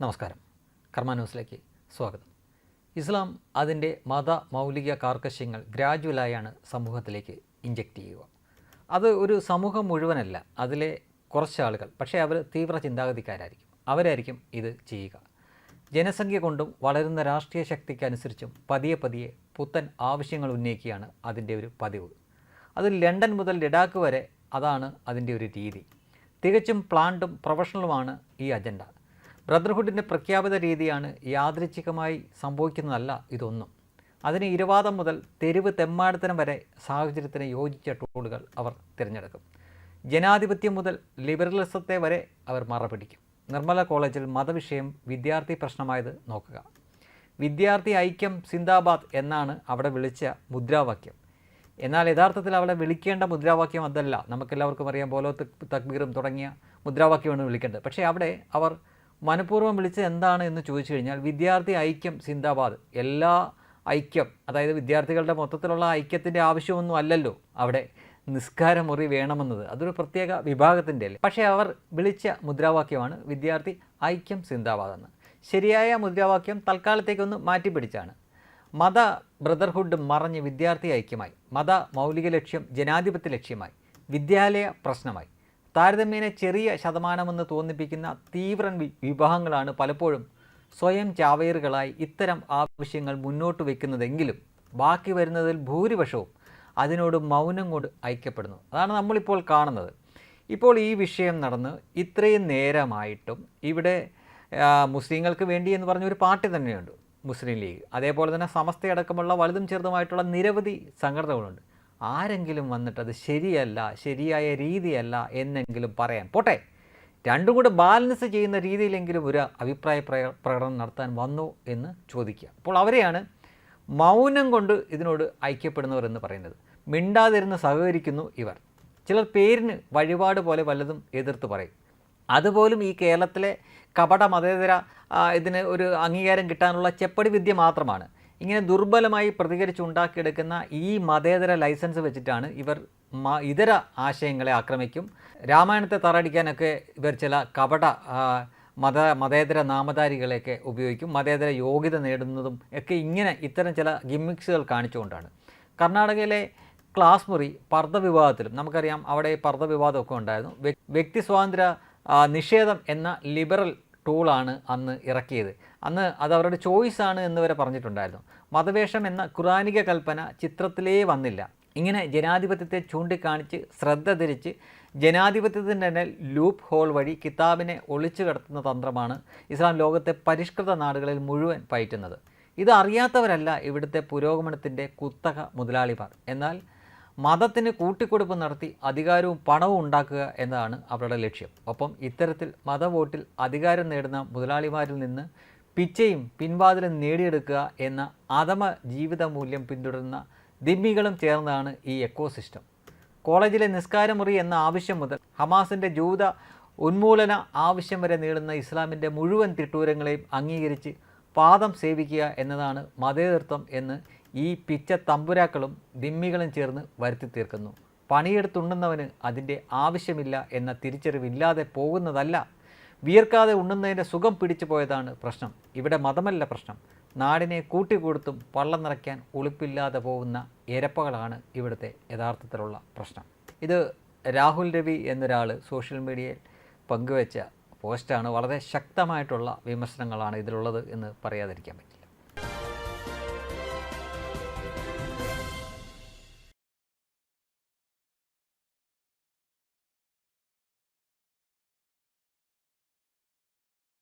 നമസ്കാരം. കർമ്മ ന്യൂസിലേക്ക് സ്വാഗതം. ഇസ്ലാം അതിന്റെ മത മൗലിക കാർക്കശ്യങ്ങൾ ഗ്രാജുവലായാണ് സമൂഹത്തിലേക്ക് ഇഞ്ചക്റ്റ് ചെയ്യുക. അത് ഒരു സമൂഹം മുഴുവനല്ല അതിലെ കുറച്ച് ആളുകൾ പക്ഷേ അവർ തീവ്ര ചിന്താഗതിക്കാരായിരിക്കും. അവരായിരിക്കും ഇത് ചെയ്യുക. ജനസംഖ്യ കൊണ്ടും വളരുന്ന രാഷ്ട്രീയ ശക്തിക്കനുസരിച്ചും പതിയെ പതിയെ പുത്തൻ ആവശ്യങ്ങൾ ഉന്നയിക്കുകയാണ് അതിന്റെ ഒരു പതിവ്. അത് ലണ്ടൻ മുതൽ ലഡാക്ക് വരെ അതാണ് അതിന്റെ ഒരു രീതി. തികച്ചും പ്ലാൻഡും പ്രൊഫഷണലുമാണ് ഈ അജണ്ട. ബ്രദർഹുഡിന്റെ പ്രഖ്യാപിത രീതിയാണ് യാദൃച്ഛികമായി സംഭവിക്കുന്നതല്ല ഇതൊന്നും. അതിന് ഇരുവാദം മുതൽ തെരുവ് തെമ്മാടത്തനം വരെ സാഹചര്യത്തിന് യോജിച്ച ടൂളുകൾ അവർ തിരഞ്ഞെടുക്കും. ജനാധിപത്യം മുതൽ ലിബറലിസത്തെ വരെ അവർ മറപിടിക്കും. നിർമ്മല കോളേജിൽ മതവിഷയം വിദ്യാർത്ഥി പ്രശ്നമായത് നോക്കുക. വിദ്യാർത്ഥി ഐക്യം സിന്ദാബാദ് എന്നാണ് അവിടെ വിളിച്ച മുദ്രാവാക്യം. എന്നാൽ യഥാർത്ഥത്തിൽ അവിടെ വിളിക്കേണ്ട മുദ്രാവാക്യം അതല്ല. നമുക്കെല്ലാവർക്കും അറിയാം ബോലോ തക്ബീറും തുടങ്ങിയ മുദ്രാവാക്യമാണ് വിളിക്കേണ്ടത്. പക്ഷേ അവിടെ അവർ മനഃപൂർവം വിളിച്ചത് എന്താണ് എന്ന് ചോദിച്ചു കഴിഞ്ഞാൽ വിദ്യാർത്ഥി ഐക്യം സിന്ദാബാദ്. എല്ലാ ഐക്യം അതായത് വിദ്യാർത്ഥികളുടെ മൊത്തത്തിലുള്ള ഐക്യത്തിന്റെ ആവശ്യമൊന്നും അല്ലല്ലോ അവിടെ നിസ്കാരമുറി വേണമെന്നത്. അതൊരു പ്രത്യേക വിഭാഗത്തിന്റെ അല്ലേ പക്ഷേ അവർ വിളിച്ച മുദ്രാവാക്യമാണ് വിദ്യാർത്ഥി ഐക്യം സിന്ദാബാദ് എന്ന്. ശരിയായ മുദ്രാവാക്യം തൽക്കാലത്തേക്കൊന്ന് മാറ്റിപ്പിടിച്ചാണ്. മത ബ്രദർഹുഡ് മറഞ്ഞ് വിദ്യാർത്ഥി ഐക്യമായി. മത മൗലിക ലക്ഷ്യം ജനാധിപത്യ ലക്ഷ്യമായി. വിദ്യാലയ പ്രശ്നമായി. താരതമ്യേന ചെറിയ ശതമാനമെന്ന് തോന്നിപ്പിക്കുന്ന തീവ്ര വിഭാഗങ്ങളാണ് പലപ്പോഴും സ്വയം ചാവേറുകളായി ഇത്തരം ആവശ്യങ്ങൾ മുന്നോട്ട് വയ്ക്കുന്നതെങ്കിലും ബാക്കി വരുന്നതിൽ ഭൂരിപക്ഷവും അതിനോട് മൗനം കൊണ്ട് ഐക്യപ്പെടുന്നു. അതാണ് നമ്മളിപ്പോൾ കാണുന്നത്. ഇപ്പോൾ ഈ വിഷയം നടന്ന് ഇത്രയും നേരമായിട്ടും ഇവിടെ മുസ്ലിങ്ങൾക്ക് വേണ്ടി എന്ന് പറഞ്ഞ ഒരു പാർട്ടി തന്നെയുണ്ട് മുസ്ലിം ലീഗ്. അതേപോലെ തന്നെ സമസ്തയടക്കമുള്ള വലുതും ചെറുതുമായിട്ടുള്ള നിരവധി സംഘടനകളുണ്ട്. ആരെങ്കിലും വന്നിട്ട് അത് ശരിയല്ല ശരിയായ രീതിയല്ല എന്നെങ്കിലും പറയാൻ. പോട്ടെ. രണ്ടും കൂടെ ബാലൻസ് ചെയ്യുന്ന രീതിയിലെങ്കിലും ഒരു അഭിപ്രായ പ്രകടനം നടത്താൻ വന്നു എന്ന് ചോദിക്കുക. അപ്പോൾ അവരെയാണ് മൗനം കൊണ്ട് ഇതിനോട് ഐക്യപ്പെടുന്നവർ എന്ന് പറയുന്നത്. മിണ്ടാതിരുന്ന് സഹകരിക്കുന്നു ഇവർ. ചിലർ പേരിന് വഴിപാട് പോലെ വല്ലതും എതിർത്ത് പറയും. അതുപോലും ഈ കേരളത്തിലെ കപട മതേതര ഇതിന് ഒരു അംഗീകാരം കിട്ടാനുള്ള ചെപ്പടി വിദ്യ മാത്രമാണ്. ഇങ്ങനെ ദുർബലമായി പ്രതികരിച്ചുണ്ടാക്കിയെടുക്കുന്ന ഈ മതേതര ലൈസൻസ് വെച്ചിട്ടാണ് ഇവർ ഇതര ആശയങ്ങളെ ആക്രമിക്കും. രാമായണത്തെ തറടിക്കാനൊക്കെ ഇവർ ചില കപട മത മതേതര നാമധാരികളെയൊക്കെ ഉപയോഗിക്കും. മതേതര യോഗ്യത നേടുന്നതും ഒക്കെ ഇങ്ങനെ ഇത്തരം ചില ഗിമ്മിക്സുകൾ കാണിച്ചുകൊണ്ടാണ്. കർണാടകയിലെ ക്ലാസ് മുറി പർദ്ദ വിവാദത്തിലും നമുക്കറിയാം അവിടെ പർദ്ദ വിവാദമൊക്കെ ഉണ്ടായിരുന്നു. വ്യ- വ്യക്തി സ്വാതന്ത്ര്യ നിഷേധം എന്ന ലിബറൽ ടൂളാണ് അന്ന് ഇറക്കിയത്. അന്ന് അത് അവരുടെ ചോയ്സ് ആണ് എന്ന് വരെ പറഞ്ഞിട്ടുണ്ടായിരുന്നു. മതവേഷം എന്ന ഖുറാനിക കൽപ്പന ചിത്രത്തിലേ വന്നില്ല. ഇങ്ങനെ ജനാധിപത്യത്തെ ചൂണ്ടിക്കാണിച്ച് ശ്രദ്ധ തിരിച്ച് ജനാധിപത്യത്തിന്റെ തന്നെ ലൂപ്പ് ഹോൾ വഴി കിതാബിനെ ഒളിച്ചു കടത്തുന്ന തന്ത്രമാണ് ഇസ്ലാം ലോകത്തെ പരിഷ്കൃത നാടുകളിൽ മുഴുവൻ പയറ്റുന്നത്. ഇത് അറിയാത്തവരല്ല ഇവിടുത്തെ പുരോഗമനത്തിന്റെ കുത്തക മുതലാളിമാർ. എന്നാൽ മതത്തിന് കൂട്ടിക്കൊടുപ്പ് നടത്തി അധികാരവും പണവും ഉണ്ടാക്കുക എന്നതാണ് അവരുടെ ലക്ഷ്യം. ഒപ്പം ഇത്തരത്തിൽ മതവോട്ടിൽ അധികാരം നേടുന്ന മുതലാളിമാരിൽ നിന്ന് പിച്ചയും പിൻവാതിലും നേടിയെടുക്കുക എന്ന അധമ ജീവിത മൂല്യം പിന്തുടരുന്ന ദിമ്മികളും ചേർന്നതാണ് ഈ എക്കോസിസ്റ്റം. കോളേജിലെ നിസ്കാരമുറി എന്ന ആവശ്യം മുതൽ ഹമാസിന്റെ ജൂത ഉന്മൂലന ആവശ്യം വരെ നീളുന്ന ഇസ്ലാമിന്റെ മുഴുവൻ തിട്ടൂരങ്ങളെയും അംഗീകരിച്ച് പാദം സേവിക്കുക എന്നതാണ് മതേതൃത്വം എന്ന് ഈ പിച്ച തമ്പുരാക്കളും ദിമ്മികളും ചേർന്ന് വരുത്തി തീർക്കുന്നു. പണിയെടുത്തുണ്ണുന്നവന് അതിന്റെ ആവശ്യമില്ല എന്ന തിരിച്ചറിവില്ലാതെ പോകുന്നതല്ല. വിയർക്കാതെ ഉണ്ണുന്നതിന്റെ സുഖം പിടിച്ചു പോയതാണ് പ്രശ്നം. ഇവിടെ മതമല്ല പ്രശ്നം. നാടിനെ കൂട്ടിക്കൊടുത്തും പള്ളം നിറയ്ക്കാൻ ഉളുപ്പില്ലാതെ പോകുന്ന എരപ്പകളാണ് ഇവിടുത്തെ യഥാർത്ഥത്തിലുള്ള പ്രശ്നം. ഇത് രാഹുൽ രവി എന്നൊരാൾ സോഷ്യൽ മീഡിയയിൽ പങ്കുവച്ച പോസ്റ്റാണ്. വളരെ ശക്തമായിട്ടുള്ള വിമർശനങ്ങളാണ് ഇതിലുള്ളത് എന്ന് പറയാതിരിക്കാൻ പറ്റും